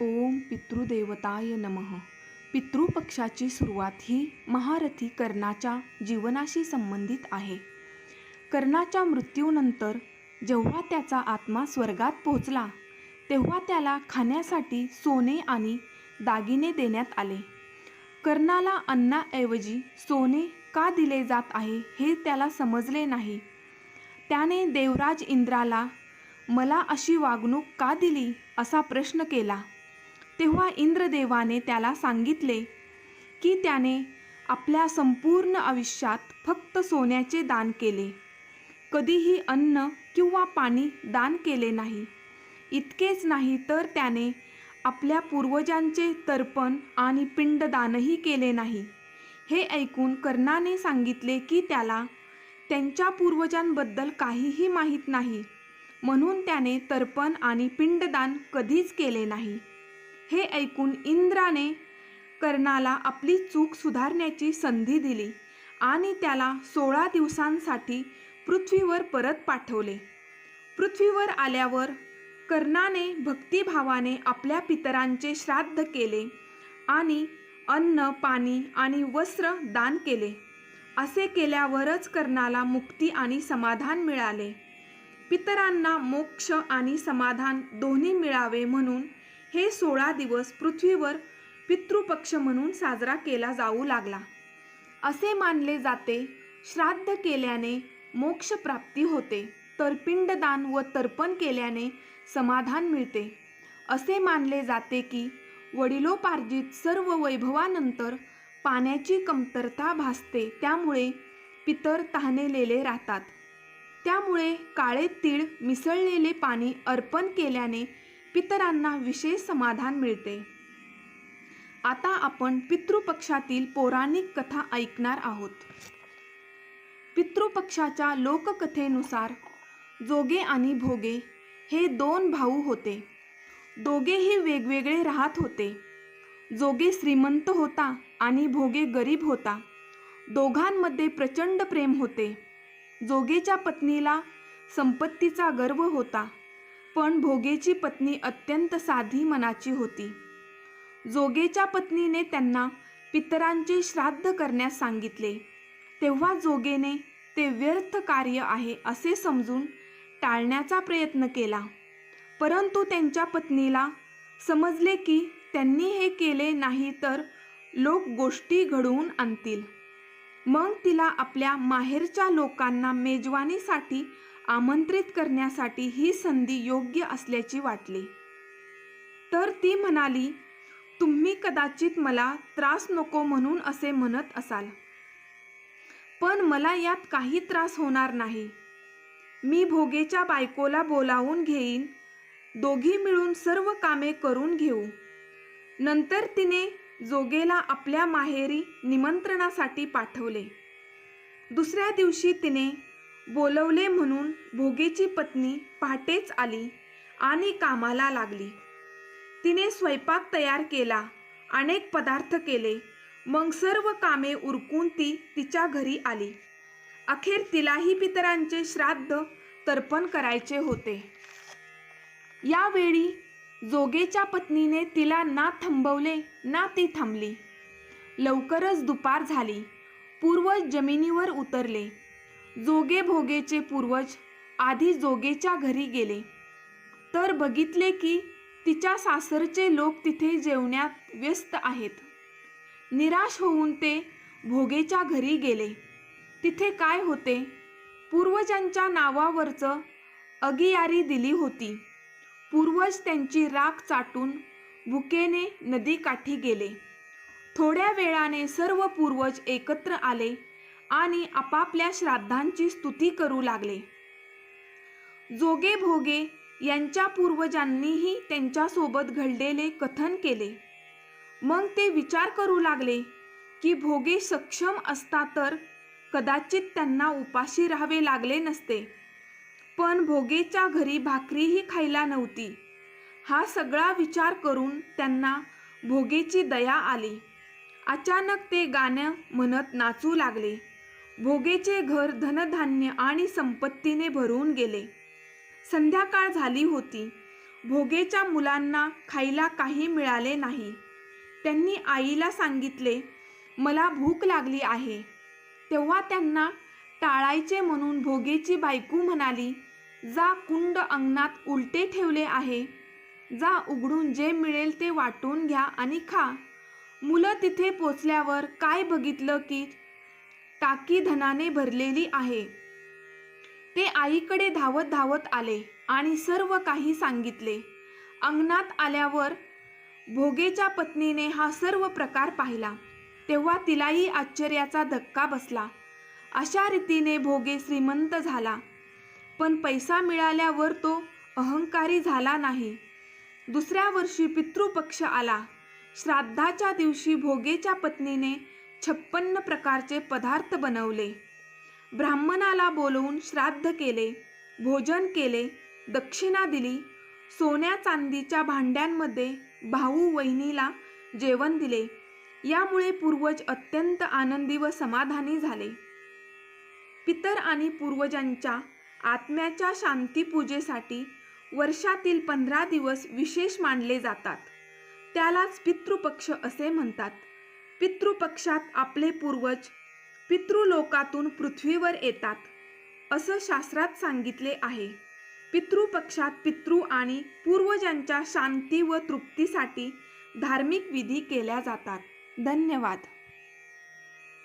ओम पितृदेवताय नमः. पितृपक्षाची सुरुवात ही महारथी कर्णाच्या जीवनाशी संबंधित आहे. कर्णाच्या मृत्यूनंतर जेव्हा त्याचा आत्मा स्वर्गात पोहोचला तेव्हा त्याला खाण्यासाठी सोने आणि दागिने देण्यात आले. कर्णाला अन्नाऐवजी सोने का दिले जात आहे हे त्याला समजले नाही. त्याने देवराज इंद्राला मला अशी वागणूक का दिली? असा प्रश्न केला. तेव्हा इंद्रदेवाने त्याला सांगितले की त्याने आपल्या संपूर्ण आयुष्यात फक्त सोन्याचे दान केले. कधीही अन्न किंवा पाणी दान केले नाही. इतकेच नाही तर त्याने आपल्या पूर्वजांचे तर्पण आणि पिंडदानही केले नाही. हे ऐकून कर्णाने सांगितले की त्याला त्यांच्या पूर्वजांबद्दल काहीही माहीत नाही. म्हणून त्याने तर्पण आणि पिंडदान कधीच केले नाही. हे ऐकून इंद्राने कर्णाला आपली चूक सुधारण्याची संधी दिली आणि त्याला सोळा दिवसांसाठी पृथ्वीवर परत पाठवले. पृथ्वीवर आल्यावर कर्णाने भक्तिभावाने आपल्या पितरांचे श्राद्ध केले आणि अन्न पाणी आणि वस्त्र दान केले. असे केल्यावरच कर्णाला मुक्ती आणि समाधान मिळाले. पितरांना मोक्ष आणि समाधान दोन्ही मिळावे म्हणून हे सोळा दिवस पृथ्वीवर पितृपक्ष म्हणून साजरा केला जाऊ लागला. असे मानले जाते श्राद्ध केल्याने मोक्षप्राप्ती होते तर पिंडदान व तर्पण केल्याने समाधान मिळते. असे मानले जाते की वडिलोपार्जित सर्व वैभवानंतर पाण्याची कमतरता भासते त्यामुळे पितर तहानेलेले राहतात. त्यामुळे काळे तीळ मिसळलेले पाणी अर्पण केल्याने पितरांना विशेष समाधान मिळते. आता आपण पितृपक्षातील पौराणिक कथा ऐकणार आहोत. पितृपक्षाच्या लोककथेनुसार जोगे आणि भोगे हे दोन भाऊ होते. दोघेही वेगवेगळे राहत होते. जोगे श्रीमंत होता आणि भोगे गरीब होता. दोघांमध्ये प्रचंड प्रेम होते. जोगेच्या पत्नीला संपत्तीचा गर्व होता. पण भोगेची पत्नी अत्यंत साधी मनाची होती. जोगेच्या पत्नीने त्यांना पितरांचे श्राद्ध करण्यास सांगितले. तेव्हा जोगेने ते व्यर्थ कार्य आहे असे समजून टाळण्याचा प्रयत्न केला. परंतु त्यांच्या पत्नीला समजले की त्यांनी हे केले नाही तर लोक गोष्टी घडवून आणतील. मग तिला आपल्या माहेरच्या लोकांना मेजवानीसाठी आमंत्रित करण्यासाठी ही संधी योग्य असल्याची वाटली. तर ती म्हणाली तुम्ही कदाचित मला त्रास नको म्हणून असे म्हणत असाल. पण मला यात काही त्रास होणार नाही. मी भोगेच्या बायकोला बोलावून घेईन. दोघी मिळून सर्व कामे करून घेऊ. नंतर तिने जोगेला आपल्या माहेरी निमंत्रणासाठी पाठवले. दुसऱ्या दिवशी तिने बोलवले म्हणून भोगेची पत्नी पहाटेच आली आणि कामाला लागली. तिने स्वयंपाक तयार केला अनेक पदार्थ केले मग सर्व कामे उरकून ती तिच्या घरी आली. अखेर तिलाही पितरांचे श्राद्ध तर्पण करायचे होते. यावेळी जोगेच्या पत्नीने तिला ना थांबवले ना ती थांबली. लवकरच दुपार झाली. पूर्व जमिनीवर उतरले. जोगे भोगेचे पूर्वज आधी जोगेच्या घरी गेले. तर बघितले की तिच्या सासरचे लोक तिथे जेवण्यात व्यस्त आहेत. निराश होऊन ते भोगेच्या घरी गेले. तिथे काय होते? पूर्वजांच्या नावावरचं अगियारी दिली होती. पूर्वज त्यांची राख चाटून भुकेने नदीकाठी गेले. थोड्या वेळाने सर्व पूर्वज एकत्र आले. आणि आपापल्या श्राद्धांची स्तुती करू लागले. जोगे भोगे यांच्या पूर्वजांनीही त्यांच्यासोबत घडलेले कथन केले. मग ते विचार करू लागले की भोगे सक्षम असता तर कदाचित त्यांना उपाशी राहावे लागले नसते. पण भोगेच्या घरी भाकरीही खायला नव्हती. हा सगळा विचार करून त्यांना भोगेची दया आली. अचानक ते गाणं म्हणत नाचू लागले. भोगेचे घर धनधान्य आणि संपत्तीने भरून गेले. संध्याकाळ झाली होती. भोगेच्या मुलांना खायला काही मिळाले नाही. त्यांनी आईला सांगितले मला भूक लागली आहे. तेव्हा त्यांना टाळायचे म्हणून भोगेची बायको म्हणाली जा कुंड अंगणात उलटे ठेवले आहे. जा उघडून जे मिळेल ते वाटून घ्या आणि खा. मुलं तिथे पोचल्यावर काय बघितलं की टाकी धनाने भरलेली आहे. ते आईकडे धावत धावत आले आणि सर्व काही सांगितले. अंगणात आल्यावर भोगेच्या पत्नीने हा सर्व प्रकार पाहिला. तेव्हा तिलाही आश्चर्याचा धक्का बसला. अशा रीतीने भोगे श्रीमंत झाला. पण पैसा मिळाल्यावर तो अहंकारी झाला नाही. दुसऱ्या वर्षी पितृपक्ष आला. श्राद्धाच्या दिवशी भोगेच्या पत्नीने छप्पन्न प्रकारचे पदार्थ बनवले. ब्राह्मणाला बोलवून श्राद्ध केले भोजन केले दक्षिणा दिली सोन्या चांदीच्या भांड्यांमध्ये भाऊ वहिनीला जेवण दिले. यामुळे पूर्वज अत्यंत आनंदी व समाधानी झाले. पितर आणि पूर्वजांच्या आत्म्याच्या शांतीपूजेसाठी वर्षातील पंधरा दिवस विशेष मानले जातात. त्यालाच पितृपक्ष असे म्हणतात. पितृपक्षात आपले पूर्वज पितृलोकातून पृथ्वीवर येतात असं शास्त्रात सांगितले आहे. पितृपक्षात पितृ आणि पूर्वजांच्या शांती व तृप्तीसाठी धार्मिक विधी केल्या जातात. धन्यवाद.